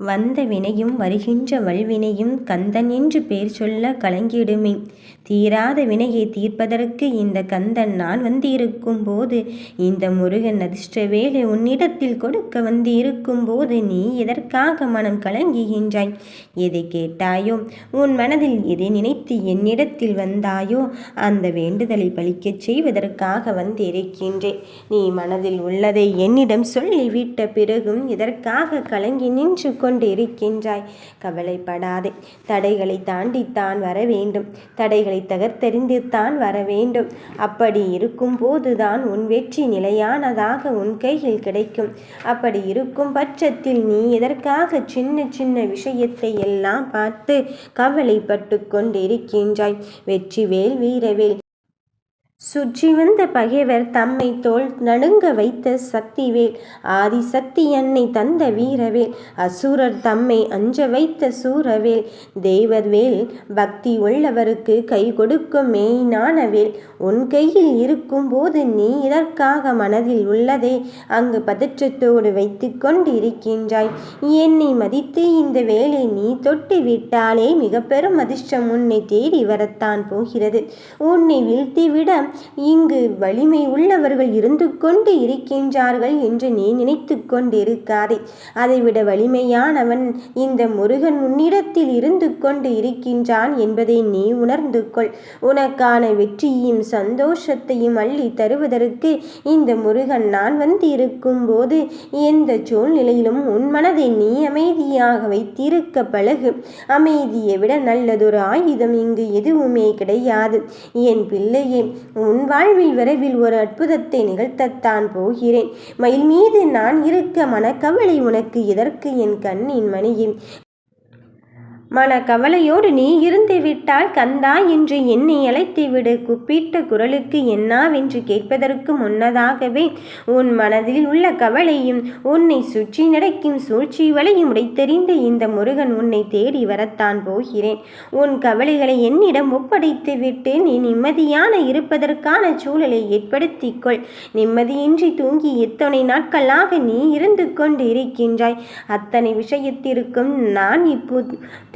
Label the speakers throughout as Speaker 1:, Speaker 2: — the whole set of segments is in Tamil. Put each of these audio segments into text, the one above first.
Speaker 1: வந்த வினையும் வருகின்ற வல்வினையும் கந்தன் என்று பேர் சொல்ல கலங்கிடுமே. தீராத வினையை தீர்ப்பதற்கு இந்த கந்தன் நான் வந்திருக்கும் போது இந்த முருகன் அதிர்ஷ்ட வேலை உன்னிடத்தில் கொடுக்க வந்திருக்கும் போது நீ எதற்காக மனம் கலங்குகின்றாய்? எதை கேட்டாயோ? உன் மனதில் எதை நினைத்து என்னிடத்தில் வந்தாயோ? அந்த வேண்டுதலை பலிக்கச் செய்வதற்காக வந்திருக்கின்றேன். நீ மனதில் உள்ளதை என்னிடம் சொல்லிவிட்ட பிறகும் இதற்காக கலங்கி நின்று கொண்டிருக்கின்றாய். கவலைப்படாதே. தடைகளை தாண்டித்தான் வர வேண்டும். தடைகளை தகர்த்தெறிந்து தான் வர வேண்டும். அப்படி இருக்கும் போதுதான் உன் வெற்றி நிலையானதாக உன் கையில் கிடைக்கும். அப்படி இருக்கும் பட்சத்தில் நீ எதற்காக சின்ன சின்ன விஷயத்தை எல்லாம் பார்த்து கவலைப்பட்டு கொண்டிருக்கின்றாய்? வெற்றிவேல் வீரவேல். சுற்றி வந்த பகைவர் தம்மை தோல் நடுங்க வைத்த சக்திவேல். ஆதிசக்தி என்னை தந்த வீரவேல். அசுரர் தம்மை அஞ்ச வைத்த சூரவேல். தேவர்வேல் பக்தி உள்ளவருக்கு கை கொடுக்கும் மெய்ஞான வேல் உன் கையில் இருக்கும் போது நீ இதற்காக மனதில் உள்ளதே. அங்கு பதற்றத்தோடு வைத்து கொண்டிருக்கின்றாய். என்னை மதித்து இந்த வேலை நீ தொட்டு விட்டாலே மிக பெரும் அதிர்ஷ்டம் உன்னை தேடி வரத்தான் போகிறது. உன்னை வீழ்த்திவிட இங்கு வலிமை உள்ளவர்கள் இருந்து கொண்டு இருக்கின்றார்கள் என்று நீ நினைத்து கொண்டிருக்காதே. அதைவிட வலிமையானவன் இந்த முருகன் உன்னிடத்தில் இருந்து கொண்டு இருக்கின்றான் என்பதை நீ உணர்ந்து கொள். உனக்கான வெற்றியையும் சந்தோஷத்தையும் அள்ளி தருவதற்கு இந்த முருகன் நான் வந்து இருக்கும்போது எந்த சூழ்நிலையிலும் உன் மனதை நீ அமைதியாக வைத்திருக்க பழகு. அமைதியை விட நல்லதொரு ஆயுதம் இங்கு எதுவுமே கிடையாது. என் பிள்ளையே உன் வாழ்வில் விரைவில் ஒரு அற்புதத்தை நிகழ்த்தத்தான் போகிறேன். மயில் மீது நான் இருக்க மனக்கவலை உனக்கு எதற்கு? என் கண்ணின் மணியின் மன கவலையோடு நீ இருந்து விட்டால் கந்தா என்று என்னை அழைத்துவிடு. குப்பிட்ட குரலுக்கு என்னாவென்று கேட்பதற்கு முன்னதாகவே உன் மனதில் உள்ள கவலையும் உன்னை சுற்றி நடக்கும் சூழ்ச்சி வலையும் உடைத்தெறிந்த இந்த முருகன் உன்னை தேடி வரத்தான் போகிறேன். உன் கவலைகளை என்னிடம் ஒப்படைத்து விட்டு நீ நிம்மதியான இருப்பதற்கான சூழலை ஏற்படுத்திக்கொள். நிம்மதியின்றி தூங்கி எத்தனை நாட்களாக நீ இருந்து கொண்டு இருக்கின்றாய் அத்தனை விஷயத்திற்கும் நான் இப்போ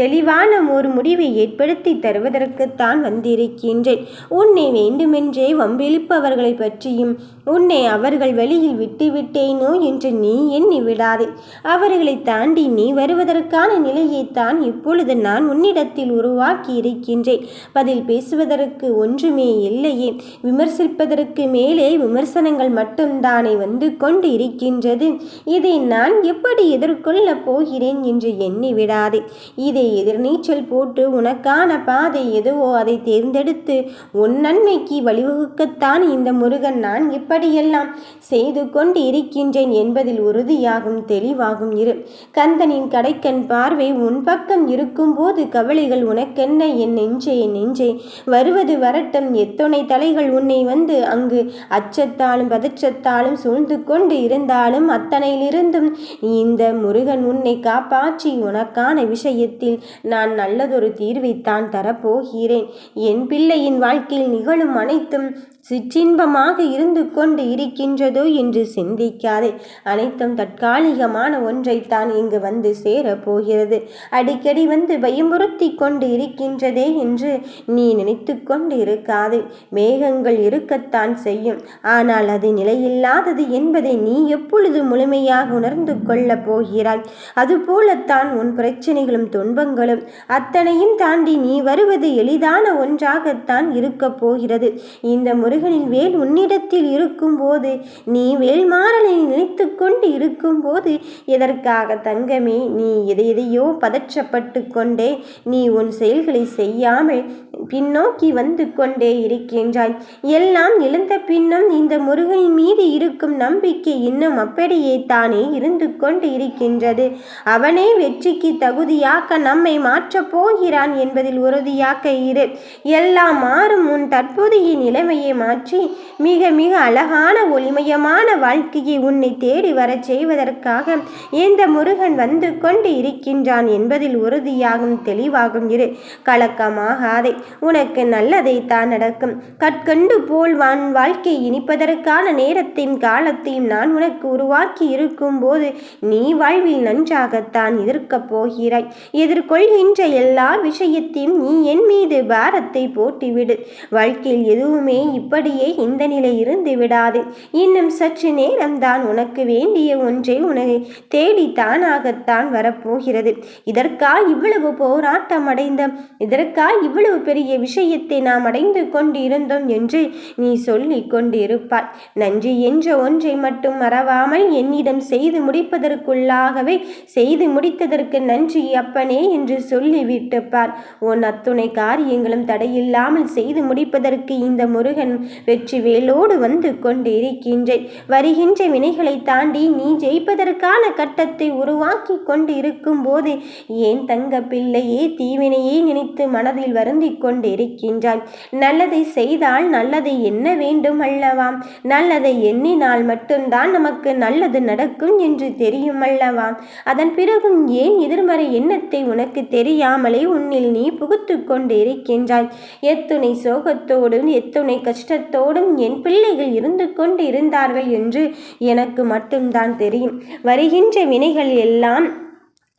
Speaker 1: தெளிவான ஒரு முடிவை ஏற்படுத்தி தருவதற்குத்தான் வந்திருக்கின்றேன். உன்னை வேண்டுமென்றே வம்பிழுப்பவர்களை பற்றியும் உன்னை அவர்கள் வழியில் விட்டுவிட்டேனோ என்று நீ எண்ணி விடாதே. அவர்களை தாண்டி நீ வருவதற்கான நிலையைத்தான் இப்பொழுது நான் உன்னிடத்தில் உருவாக்கி இருக்கின்றேன். பதில் பேசுவதற்கு ஒன்றுமே இல்லையே. விமர்சிப்பதற்கு மேலே விமர்சனங்கள் மட்டும்தானே வந்து கொண்டு இருக்கின்றது. இதை நான் எப்படி எதிர்கொள்ளப் போகிறேன் என்று எண்ணி விடாதே. இதை எதிர்நீச்சல் போட்டு உனக்கான பாதை எதுவோ அதை தேர்ந்தெடுத்து உன் நன்மைக்கு வழிவகுக்கத்தான் இந்த முருகன். நான் இப்படியெல்லாம் செய்து கொண்டு இருக்கின்றேன் என்பதில் உறுதியாகும் தெளிவாகும் இரு. கந்தனின் கடைக்கண் பார்வை உன் பக்கம் இருக்கும்போது கவலைகள் உனக்கென்ன? என் நெஞ்சே என் நெஞ்சே. வருவது வரட்டும். எத்தனை தலைகள் உன்னை வந்து அங்கு அச்சத்தாலும் பதற்றத்தாலும் சூழ்ந்து கொண்டு இருந்தாலும் அத்தனையிலிருந்தும் இந்த முருகன் உன்னை காப்பாற்றி உனக்கான விஷயத்தில் நான் நல்லதொரு தீர்வைத்தான் தரப்போகிறேன். என் பிள்ளையின் வாழ்க்கையில் நிகழும் அனைத்தும் சிற்றின்பமாக இருந்து கொண்டு இருக்கின்றதோ என்று சிந்திக்காதே. அனைத்தும் தற்காலிகமான ஒன்றைத்தான் இங்கு வந்து சேரப்போகிறது. அடிக்கடி வந்து பயமுறுத்தி கொண்டு இருக்கின்றதே என்று நீ நினைத்து கொண்டு இருக்காதே மேகங்கள் இருக்கத்தான் செய்யும். ஆனால் அது நிலையில்லாதது என்பதை நீ எப்பொழுது முழுமையாக உணர்ந்து கொள்ளப் போகிறாய்? அதுபோலத்தான் உன் பிரச்சனைகளும் துன்பங்களும் அத்தனையும் தாண்டி நீ வருவது எளிதான ஒன்றாகத்தான் இருக்கப் போகிறது. இந்த முருகனின் வேல் உன்னிடத்தில் இருக்கும்போது நீ வேல்மாறலை நினைத்து கொண்டு இருக்கும்போது எதற்காக தங்கமே நீ எதை எதையோ பதற்றப்பட்டு கொண்டே நீ உன் செயல்களை செய்யாமல் பின்னோக்கி வந்து கொண்டே இருக்கின்றாய். எல்லாம் எழுந்த பின்னும் இந்த முருகனின் மீது இருக்கும் நம்பிக்கை இன்னும் அப்படியே தானே இருந்து கொண்டு இருக்கின்றது. அவனே வெற்றிக்கு தகுதியாக்க நம்மை மாற்றப் போகிறான் என்பதில் உறுதியாக்க இரு. எல்லாம் மாறும் உன் தற்போதைய நிலைமையை மாற்றி மிக மிக அழகான ஒளிமயமான வாழ்க்கையை உன்னை தேடி வரச் செய்வதற்காக எந்த முருகன் வந்து கொண்டு இருக்கின்றான் என்பதில் உறுதியாகும் தெளிவாகும் இரு. கலக்கமாகாதே உனக்கு நல்லதை தான் நடக்கும். கற்கண்டு போல் வான் வாழ்க்கை இனிப்பதற்கான நேரத்தையும் காலத்தையும் நான் உனக்கு உருவாக்கி இருக்கும் போது நீ வாழ்வில் நன்றாகத்தான் எதிர்க்கப் போகிறாய் கொள்கின்ற எல்லா விஷயத்தையும் நீ என் மீது பாரத்தை போட்டுவிடு. வாழ்க்கையில் எதுவுமே இப்படியே இந்த நிலை இருந்து விடாது. இன்னும் சற்று நேரம்தான் உனக்கு வேண்டிய ஒன்றை உனக்கு தேடி தானாகத்தான் வரப்போகிறது. இதற்கா இவ்வளவு போராட்டம் அடைந்த இதற்கா இவ்வளவு பெரிய விஷயத்தை நாம் அடைந்து கொண்டு இருந்தோம் என்று நீ சொல்லி கொண்டிருப்பாய். நன்றி என்ற ஒன்றை மட்டும் மறவாமல் என்னிடம் செய்து முடிப்பதற்குள்ளாகவே செய்து முடித்ததற்கு நன்றி. அப்பனே என்று சொல்லிவிட்டு பார் உன் அத்துணை காரியங்களும் தடையில்லாமல் செய்து முடிப்பதற்கு இந்த முருகன் வெற்றி வேலோடு வந்து கொண்டிருக்கின்றேன் வருகின்ற வினைகளை தாண்டி நீ ஜெயிப்பதற்கான கட்டத்தை உருவாக்கி கொண்டு இருக்கும் போது ஏன் தங்க பிள்ளையே தீவினையே நினைத்து மனதில் வருந்தி கொண்டிருக்கின்றாய்? நல்லதை செய்தால் நல்லதை என்ன வேண்டும் அல்லவா? நல்லதை எண்ணினால் மட்டும்தான் நமக்கு நல்லது நடக்கும் என்று தெரியும் அல்லவா? அதன் பிறகும் ஏன் எதிர்மறை எண்ணத்தை உனக்கு எனக்கு தெரியாமலே உன்னில் நீ புகுத்து கொண்டு இருக்கின்றாய் எத்துணை சோகத்தோடும் எத்துணை கஷ்டத்தோடும் என் பிள்ளைகள் இருந்து கொண்டு இருந்தார்கள் என்று எனக்கு மட்டும்தான் தெரியும். வருகின்ற வினைகள் எல்லாம்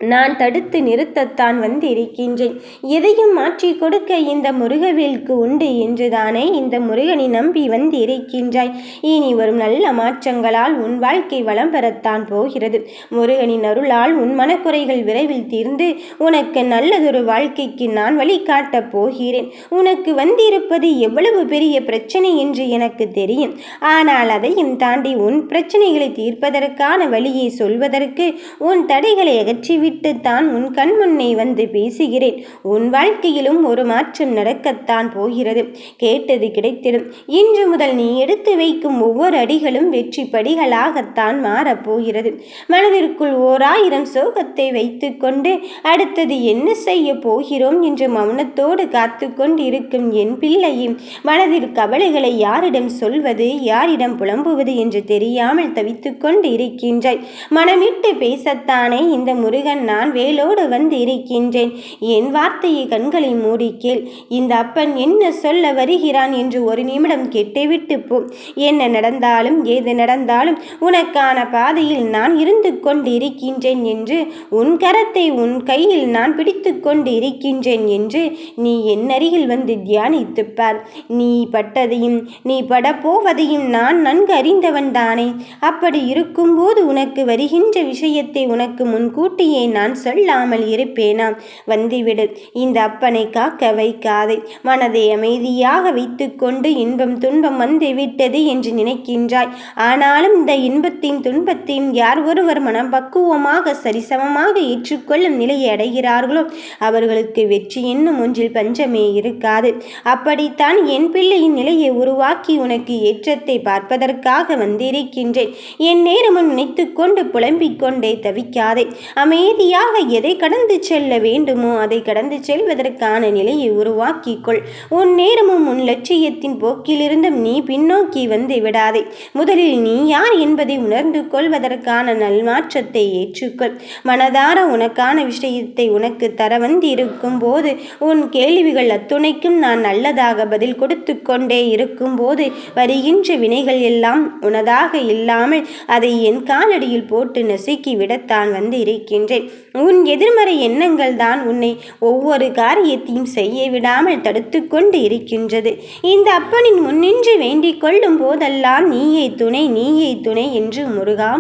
Speaker 1: நான் தடுத்து நிறுத்தத்தான் வந்திருக்கின்றேன். எதையும் மாற்றி கொடுக்க இந்த முருகவேலுக்கு உண்டு என்றுதானே இந்த முருகனை நம்பி வந்திருக்கின்றாய். இனி வரும் நல்ல மாற்றங்களால் உன் வாழ்க்கை வளம் பெறத்தான் போகிறது. முருகனின் அருளால் உன் மனக்குறைகள் விரைவில் தீர்ந்து உனக்கு நல்லதொரு வாழ்க்கைக்கு நான் வழிகாட்டப் போகிறேன். உனக்கு வந்திருப்பது எவ்வளவு பெரிய பிரச்சனை என்று எனக்கு தெரியும். ஆனால் அதையும் தாண்டி உன் பிரச்சனைகளை தீர்ப்பதற்கான வழியை சொல்வதற்கு உன் தடைகளை அகற்றிவிட்டு விட்டுத்தான் உன் கண் முன்னே வந்து பேசுகிறேன். உன் வாழ்க்கையிலும் ஒரு மாற்றம் நடக்கத்தான் போகிறது. கேட்டது கிடைத்திடும். இன்று முதல் நீ எடுத்து வைக்கும் ஒவ்வொரு அடிகளும் வெற்றி படிகளாகத்தான் மாறப்போகிறது. மனதிற்குள் ஓர் ஆயிரம் சோகத்தை வைத்துக்கொண்டு அடுத்தது என்ன செய்ய போகிறோம் என்று மௌனத்தோடு காத்து கொண்டிருக்கும் என் பிள்ளையும் மனதில் கவலைகளை யாரிடம் சொல்வது யாரிடம் புலம்புவது என்று தெரியாமல் தவித்துக் கொண்டு இருக்கின்றாய். மனமிட்டு பேசத்தானே இந்த முருகன் நான் வேலோடு வந்து இருக்கின்றேன் என் வார்த்தையை கண்களை மூடிக்கேள். இந்த அப்பன் என்ன சொல்ல வருகிறான் என்று ஒரு நிமிடம் கேட்டுவிட்டு போ. என்ன நடந்தாலும் ஏது நடந்தாலும் உனக்கான பாதையில் நான் இருந்து கொண்டு இருக்கின்றேன் என்று உன் கரத்தை உன் கையில் நான் பிடித்து கொண்டு இருக்கின்றேன் என்று நீ என் அருகில் வந்து தியானித்துப்பார் நீ பட்டதையும் நீ படப்போவதையும் நான் நன்கு அறிந்தவன் தானே. அப்படி இருக்கும்போது உனக்கு வருகின்ற விஷயத்தை உனக்கு முன்கூட்டியே நான் சொல்லாமல் இருப்பேனா? வந்துவிடு. இந்த அப்பனை காக்க வைக்காதே. மனதை அமைதியாக வைத்துக்கொண்டு இன்பம் துன்பம் வந்துவிட்டது என்று நினைக்கின்றாய். ஆனாலும் இந்த இன்பத்தையும் துன்பத்தையும் யார் ஒருவர் மனம் பக்குவமாக சரிசமமாக ஏற்றுக்கொள்ளும் நிலையை அடைகிறார்களோ அவர்களுக்கு வெற்றி என்னும் ஒன்றில் பஞ்சமே இருக்காது. அப்படித்தான் என் பிள்ளையின் நிலையை உருவாக்கி உனக்கு ஏற்றத்தை பார்ப்பதற்காக வந்திருக்கின்றேன். என் நேரமும் நினைத்து கொண்டு புலம்பிக் கொண்டே தவிக்காதே. அமைதி அமைதியாக எதை கடந்து செல்ல வேண்டுமோ அதை கடந்து செல்வதற்கான நிலையை உருவாக்கிக்கொள். உன் நேரமும் உன் லட்சியத்தின் போக்கிலிருந்தும் நீ பின்னோக்கி வந்து விடாதே. முதலில் நீ யார் என்பதை உணர்ந்து கொள்வதற்கான நல்மாற்றத்தை ஏற்றுக்கொள். மனதார உனக்கான விஷயத்தை உனக்கு தர வந்திருக்கும் போது உன் கேள்விகள் அத்துணைக்கும் நான் நல்லதாக பதில் கொடுத்து கொண்டே இருக்கும் போது வருகின்ற வினைகள் எல்லாம் உனதாக இல்லாமல் அதை என் காலடியில் போட்டு நசுக்கி விடத்தான் வந்து இருக்கின்றேன் உன் எதிர்மறை எண்ணங்கள் தான் உன்னை ஒவ்வொரு காரியத்தையும் செய்ய விடாமல் தடுத்து கொண்டு இருக்கின்றது. இந்த அப்பனின் முன்னின்று வேண்டிக் கொள்ளும் போதெல்லாம் நீயே துணை நீயே துணை என்று முருகா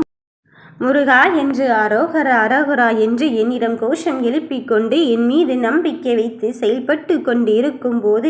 Speaker 1: முருகா என்று அரோகர அரோகரா என்று என்னிடம் கோஷம் எழுப்பிக் கொண்டு என் மீது நம்பிக்கை வைத்து செயல்பட்டு கொண்டு இருக்கும்போது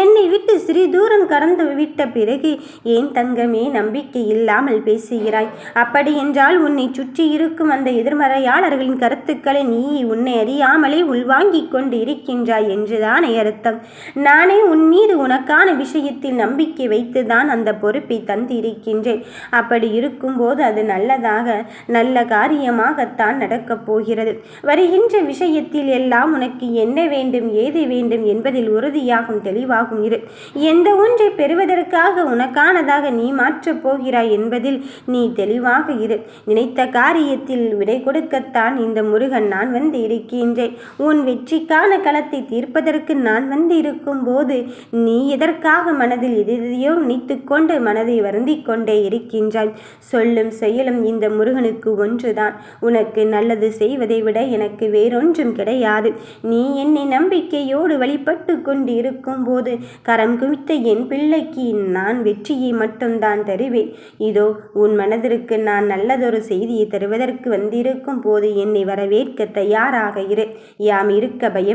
Speaker 1: என்னை விட்டு சிறு தூரம் கடந்து விட்ட பிறகு ஏன் தங்கமே நம்பிக்கை இல்லாமல் பேசுகிறாய்? அப்படி என்றால் உன்னை சுற்றி இருக்கும் அந்த எதிர்மறையாளர்களின் கருத்துக்களை நீ உன்னை அறியாமலே உள்வாங்கிக் கொண்டு இருக்கின்றாய் என்றுதான் அர்த்தம். நானே உன் மீது உனக்கான விஷயத்தில் நம்பிக்கை வைத்துதான் அந்த பொறுப்பை தந்திருக்கின்றேன். அப்படி இருக்கும்போது அது நல்லதாக நல்ல காரியமாகத்தான் நடக்கப் போகிறது. வருகின்ற விஷயத்தில் எல்லாம் உனக்கு என்ன வேண்டும் ஏது வேண்டும் என்பதில் உறுதியாகும் தெளிவாகும் இரு. எந்த ஒன்றை பெறுவதற்காக உனக்கானதாக நீ மாற்றப் போகிறாய் என்பதில் நீ தெளிவாக இரு. நினைத்த காரியத்தில் விடை கொடுக்கத்தான் இந்த முருகன் நான் வந்து இருக்கின்றேன். உன் வெற்றிக்கான களத்தை தீர்ப்பதற்கு நான் வந்து இருக்கும் போது நீ எதற்காக மனதில் எதையோ நினைத்து கொண்டு மனதை வருந்திக் கொண்டே இருக்கின்றாய். சொல்லும் செயலும் இந்த முருகனுக்கு ஒன்றுதான். உனக்கு நல்லது செய்வதை விட எனக்கு வேறொன்றும் கிடையாது. நீ என்னை நம்பிக்கையோடு வழிபட்டு கொண்டு இருக்கும் போது கரம் குவித்த என் பிள்ளைக்கு நான் வெற்றியை மட்டும்தான் தருவேன். இதோ உன் மனதிற்கு நான் நல்லதொரு செய்தியை தருவதற்கு வந்திருக்கும் போது என்னை வரவேற்க தயாராக இரு. யாம் இருக்க பயம்